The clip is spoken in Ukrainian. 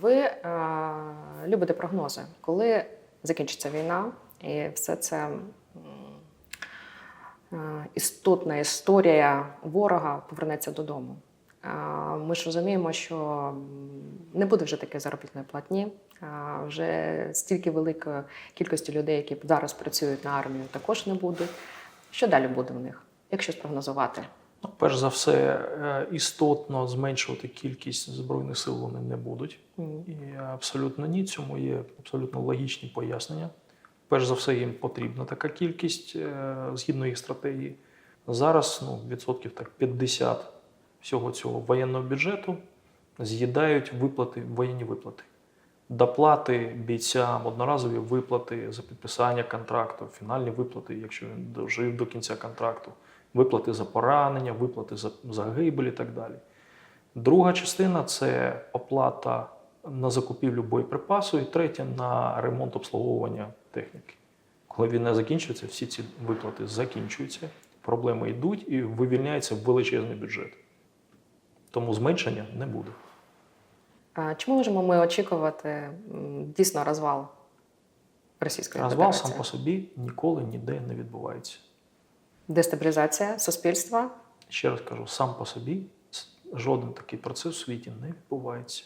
Ви е, любите прогнози, коли закінчиться війна, і все це е, істотна історія ворога повернеться додому. Е, Ми ж розуміємо, що не буде вже такої заробітної платні. Вже стільки великої кількості людей, які зараз працюють на армію, також не буде. Що далі буде в них, якщо спрогнозувати? Ну, перш за все, е, істотно зменшувати кількість збройних сил вони не будуть. І абсолютно ні, цьому є абсолютно логічні пояснення. Перш за все, їм потрібна така кількість е, згідно їх стратегії. Зараз ну, відсотків так 50 всього цього воєнного бюджету з'їдають виплати, воєнні виплати. Доплати бійцям, одноразові виплати за підписання контракту, фінальні виплати, якщо він дожив до кінця контракту, виплати за поранення, виплати за загибель і так далі. Друга частина це оплата на закупівлю боєприпасу, і третя на ремонт обслуговування техніки. Коли війна закінчується, всі ці виплати закінчуються, проблеми йдуть і вивільняється величезний бюджет. Тому зменшення не буде. А Чи можемо ми очікувати дійсно розвал Російської Розвал сам по собі ніколи ніде не відбувається. Дестабілізація суспільства? Ще раз кажу, сам по собі жоден такий процес у світі не відбувається.